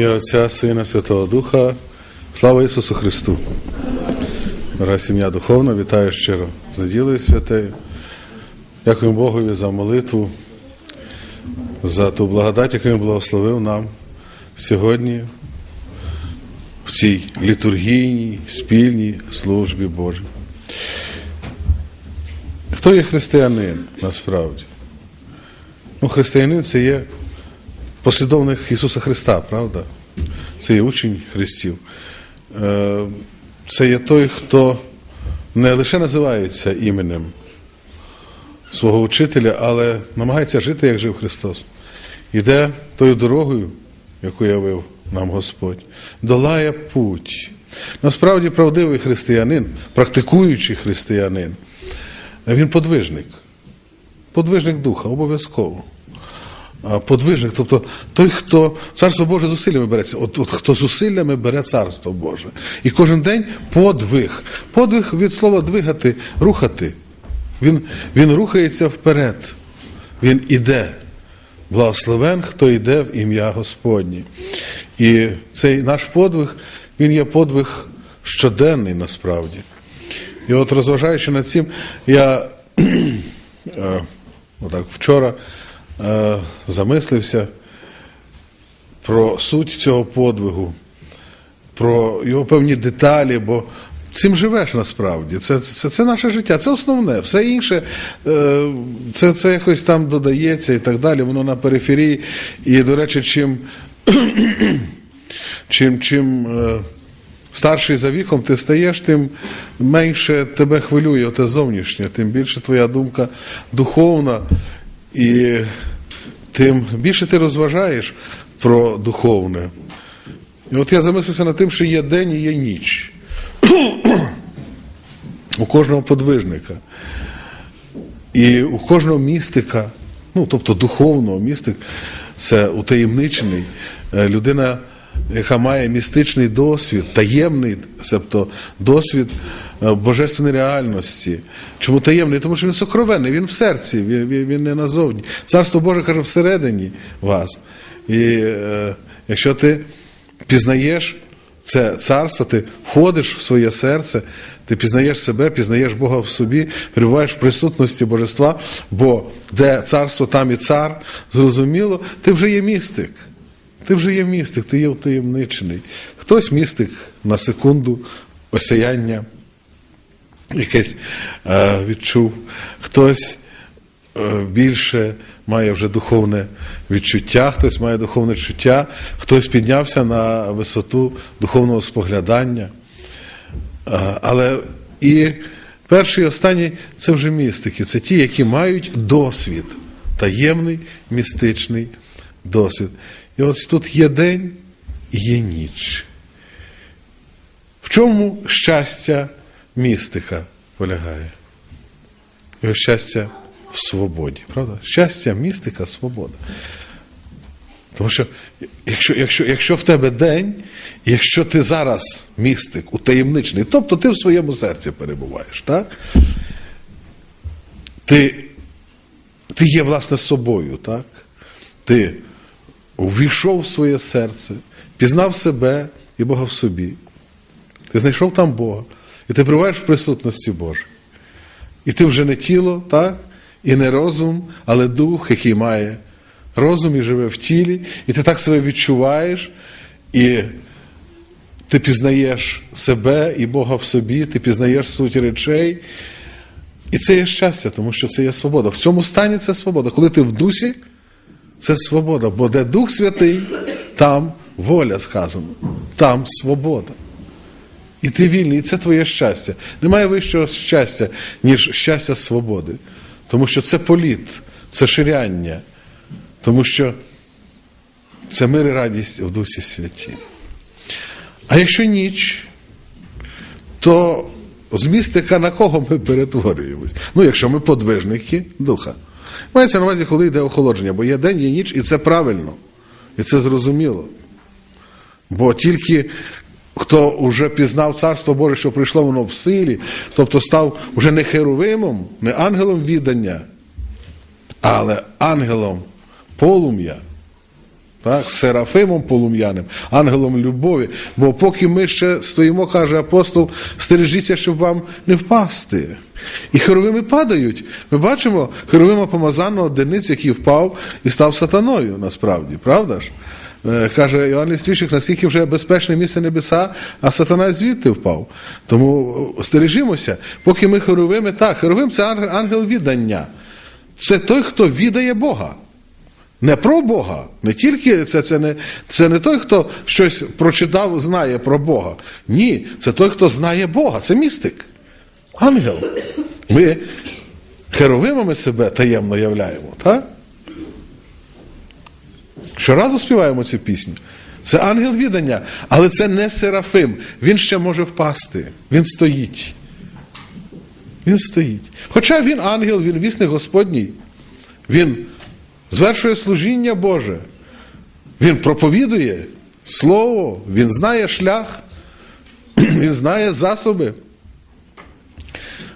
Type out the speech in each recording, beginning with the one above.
Ім'я Отця, Сина, Святого Духа, слава Ісусу Христу. Дорога сім'я духовна, вітаю щиро з неділею святею. Дякуємо Богові за молитву, за ту благодать, яку Він благословив нам сьогодні в цій літургійній, спільній службі Божій. Хто є християнин насправді? Ну, християнин це є послідовник Ісуса Христа, правда? Це є учень Христів. Е, Це є той, хто не лише називається іменем свого учителя, але намагається жити, як жив Христос. Іде тою дорогою, яку явив нам Господь, долає путь. Насправді, правдивий християнин, практикуючий християнин, він подвижник. Подвижник духа, обов'язково. Подвижник, тобто той, хто царство Боже зусиллями береться, от, от хто зусиллями бере царство Боже. І кожен день подвиг. Подвиг від слова двигати, рухати. Він, він рухається вперед. Він іде. Благословен, хто йде в ім'я Господнє. І цей наш подвиг, він є подвиг щоденний насправді. І от розважаючи над цим, я е, отак вчора замислився про суть цього подвигу, про його певні деталі, бо цим живеш насправді. Це, це, це наше життя, це основне. Все інше е, це, це якось там додається і так далі, воно на периферії. І, до речі, чим, чим, чим е, старший за віком ти стаєш, тим менше тебе хвилює те зовнішнє, тим більше твоя думка духовна, і тим більше ти розважаєш про духовне. І от я замислився над тим, що є день і є ніч. у кожного подвижника. І у кожного містика, ну тобто духовного містик, це утаємничений е, людина, яка має містичний досвід, таємний, тобто досвід е, божественної реальності. Чому таємний? Тому що він сокровенний, він в серці, він, він, не назовні. Царство Боже каже всередині вас. І е, якщо ти пізнаєш це царство, ти входиш в своє серце, ти пізнаєш себе, пізнаєш Бога в собі, перебуваєш в присутності Божества, бо де царство, там і цар, зрозуміло, ти вже є містик. Ти вже є містик, ти є втаємничений. Хтось містик на секунду осяяння якесь е, відчув, хтось е, більше має вже духовне відчуття, хтось має духовне чуття, хтось піднявся на висоту духовного споглядання. Е, Але і перший і останній це вже містики. Це ті, які мають досвід, таємний містичний досвід. І ось тут є день і є ніч. В чому щастя містика полягає? Щастя в свободі, правда? Щастя, містика, свобода. Тому що, якщо якщо, якщо в тебе день, якщо ти зараз містик, утаємничний, тобто ти в своєму серці перебуваєш, так? Ти, ти є, власне, собою, так? Ти увійшов в своє серце, пізнав себе і Бога в собі. Ти знайшов там Бога, і ти перебуваєш в присутності Божої. І ти вже не тіло, так? і не розум, але дух, який має розум і живе в тілі, і ти так себе відчуваєш, і ти пізнаєш себе і Бога в собі, ти пізнаєш суть речей. І це є щастя, тому що це є свобода. В цьому стані це свобода. Коли ти в дусі, це свобода. Бо де Дух Святий, там воля сказано, там свобода. І ти вільний, і це твоє щастя. Немає вищого щастя, ніж щастя свободи. Тому що це політ, це ширяння, тому що це мир і радість в Дусі Святі. А якщо ніч, то з містика на кого ми перетворюємось? Ну, якщо ми подвижники духа. Мається на увазі, коли йде охолодження, бо є день, є ніч, і це правильно, і це зрозуміло. Бо тільки хто вже пізнав Царство Боже, що прийшло воно в силі, тобто став вже не херовимом, не ангелом віддання, але ангелом полум'я, Так, Серафимом полум'яним, ангелом любові. Бо поки ми ще стоїмо, каже апостол, стережіться, щоб вам не впасти. І херовими падають. Ми бачимо херовима помазаного одиницю, який впав і став сатаною, насправді, правда ж? Е, Каже Іоанн Ліствішик, наскільки вже безпечне місце небеса, а сатана звідти впав. Тому стережімося, поки ми херовими, так, херовим це ангел віддання. Це той, хто віддає Бога. Не про Бога. Не тільки це, це, не, це не той, хто щось прочитав, знає про Бога. Ні, це той, хто знає Бога. Це містик. Ангел. Ми херовимами себе таємно являємо, так? Щоразу співаємо цю пісню. Це ангел віддання, але це не серафим. Він ще може впасти. Він стоїть. Він стоїть. Хоча він ангел, він вісник Господній. Він звершує служіння Боже. Він проповідує Слово, він знає шлях, він знає засоби.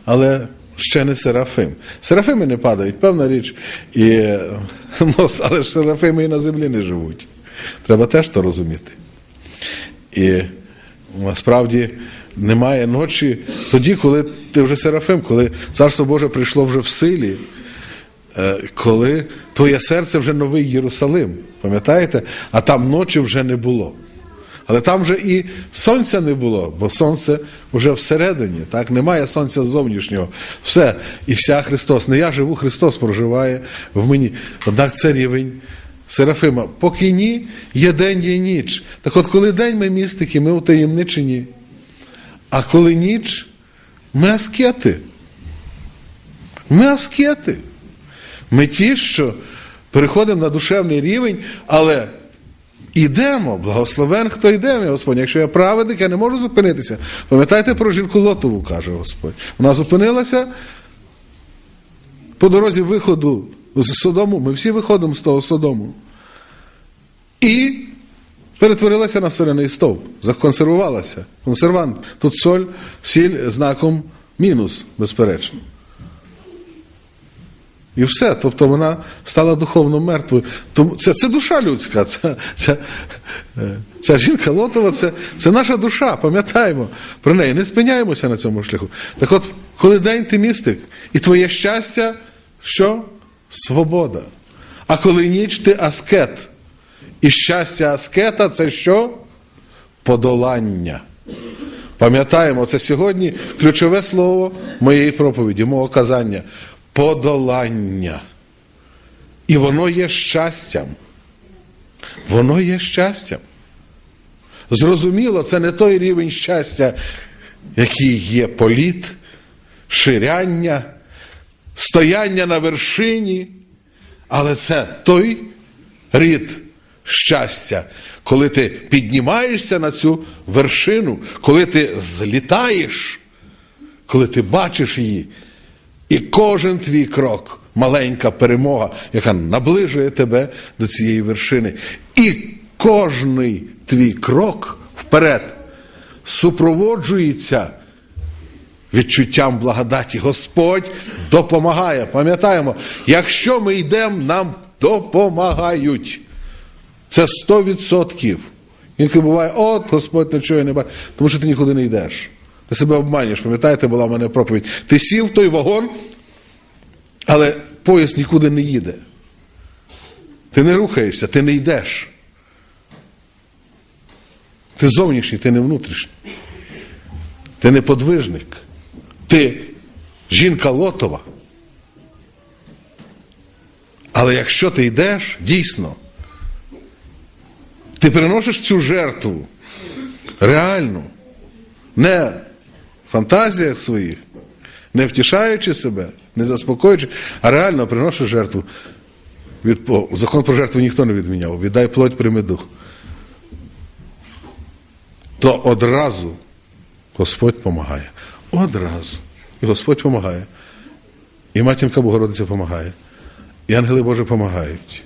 Але ще не серафим. Серафими не падають, певна річ. І, ну, але ж серафими і на землі не живуть. Треба теж то розуміти. І насправді немає ночі тоді, коли ти вже серафим, коли Царство Боже прийшло вже в силі, коли твоє серце вже новий Єрусалим. Пам'ятаєте? А там ночі вже не було. Але там вже і сонця не було, бо сонце вже всередині, так? немає сонця зовнішнього. Все. І вся Христос. Не я живу, Христос проживає в мені. Однак це рівень Серафима. Поки ні, є день, є ніч. Так от, коли день ми містики, ми утаємничені. А коли ніч, ми аскети. Ми аскети. Ми ті, що переходимо на душевний рівень, але ідемо, благословен, хто йде, мій Господь. Якщо я праведник, я не можу зупинитися. Пам'ятайте про жінку Лотову, каже Господь. Вона зупинилася по дорозі виходу з Содому. Ми всі виходимо з того Содому. І перетворилася на соляний стовп, законсервувалася. Консервант. Тут соль, сіль знаком мінус, безперечно. І все. Тобто вона стала духовно мертвою. Тому це, це душа людська. Це, це, е, ця жінка Лотова це, це наша душа. Пам'ятаємо про неї. Не спиняємося на цьому шляху. Так от, коли день ти містик, і твоє щастя, що? Свобода. А коли ніч ти аскет. І щастя аскета це що? Подолання. Пам'ятаємо, це сьогодні ключове слово моєї проповіді, мого казання. Подолання. І воно є щастям. Воно є щастям. Зрозуміло, це не той рівень щастя, який є політ, ширяння, стояння на вершині, але це той рід щастя, коли ти піднімаєшся на цю вершину, коли ти злітаєш, коли ти бачиш її, і кожен твій крок маленька перемога, яка наближує тебе до цієї вершини. І кожний твій крок вперед супроводжується відчуттям благодаті. Господь допомагає. Пам'ятаємо, якщо ми йдемо, нам допомагають. Це 100%. Інколи буває, от Господь нічого не бачить, тому що ти нікуди не йдеш. Ти себе обманюєш, пам'ятаєте, була в мене проповідь. Ти сів в той вагон, але поїзд нікуди не їде. Ти не рухаєшся, ти не йдеш. Ти зовнішній, ти не внутрішній. Ти не подвижник. Ти жінка лотова. Але якщо ти йдеш, дійсно, ти приносиш цю жертву реальну, не фантазіях своїх, не втішаючи себе, не заспокоюючи, а реально приносиш жертву. Від, закон про жертву ніхто не відміняв. Віддай плоть, прийми дух. То одразу Господь допомагає. Одразу. І Господь допомагає. І матінка Богородиця допомагає. І ангели Божі допомагають.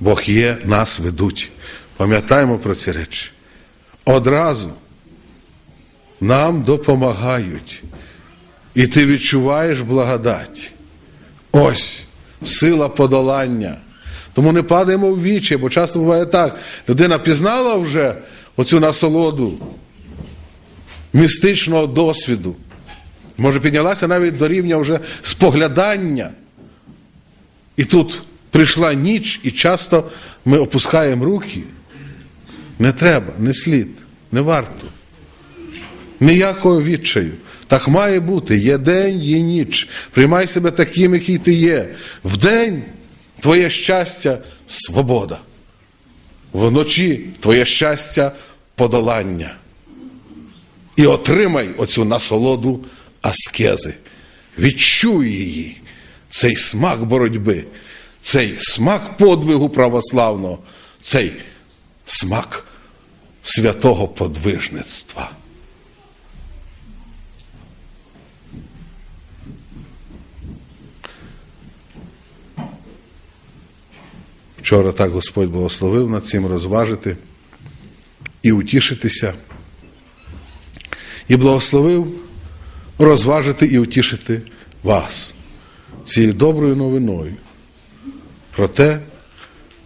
Бог є, нас ведуть. Пам'ятаємо про ці речі. Одразу нам допомагають. І ти відчуваєш благодать. Ось сила подолання. Тому не падаємо в вічі, бо часто буває так. Людина пізнала вже оцю насолоду містичного досвіду. Може, піднялася навіть до рівня вже споглядання. І тут прийшла ніч, і часто ми опускаємо руки. Не треба, не слід, не варто. Ніякого відчаю. Так має бути. Є день, є ніч. Приймай себе таким, який ти є. Вдень твоє щастя свобода. Вночі твоє щастя подолання. І отримай оцю насолоду аскези. Відчуй її, цей смак боротьби, цей смак подвигу православного, цей смак святого подвижництва. Вчора так Господь благословив над цим розважити і утішитися. І благословив розважити і утішити вас цією доброю новиною про те,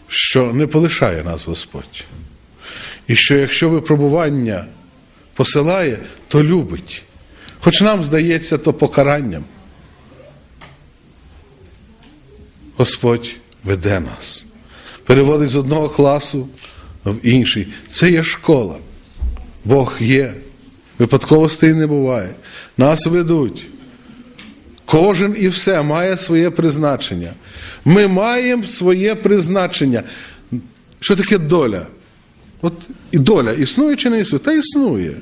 що не полишає нас Господь. І що якщо випробування посилає, то любить. Хоч нам здається, то покаранням. Господь веде нас, переводить з одного класу в інший. Це є школа. Бог є. Випадковостей не буває. Нас ведуть. Кожен і все має своє призначення. Ми маємо своє призначення. Що таке доля? От і доля існує чи не існує? Та існує.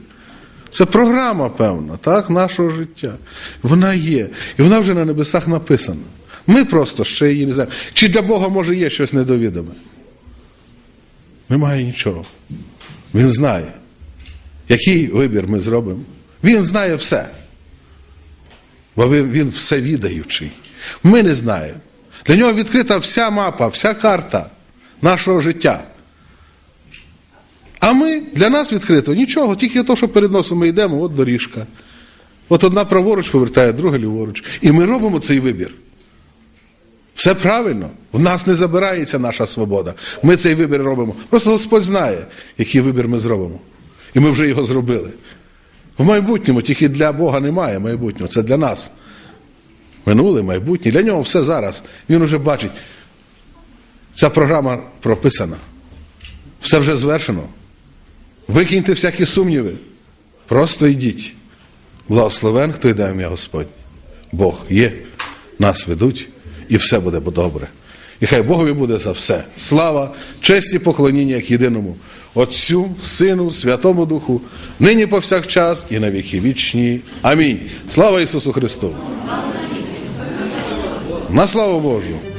Це програма, певна, так, нашого життя. Вона є. І вона вже на небесах написана. Ми просто ще її не знаємо. Чи для Бога може є щось недовідоме? Немає нічого. Він знає, який вибір ми зробимо. Він знає все. Бо він, він всевідаючий. Ми не знаємо. Для нього відкрита вся мапа, вся карта нашого життя. А ми для нас відкрито нічого, тільки то, що перед носом ми йдемо, от доріжка. От одна праворуч повертає, друга ліворуч. І ми робимо цей вибір. Все правильно. В нас не забирається наша свобода. Ми цей вибір робимо. Просто Господь знає, який вибір ми зробимо. І ми вже його зробили. В майбутньому тільки для Бога немає майбутнього. Це для нас. Минуле, майбутнє. Для нього все зараз. Він уже бачить. Ця програма прописана. Все вже звершено. Викиньте всякі сумніви. Просто йдіть. Благословен, хто йде в ім'я Господь. Бог є, нас ведуть, і все буде добре. І хай Богові буде за все. Слава, честь і поклоніння як єдиному Отцю, Сину, Святому Духу, нині повсякчас і на віки вічні. Амінь. Слава Ісусу Христу! На славу Божу!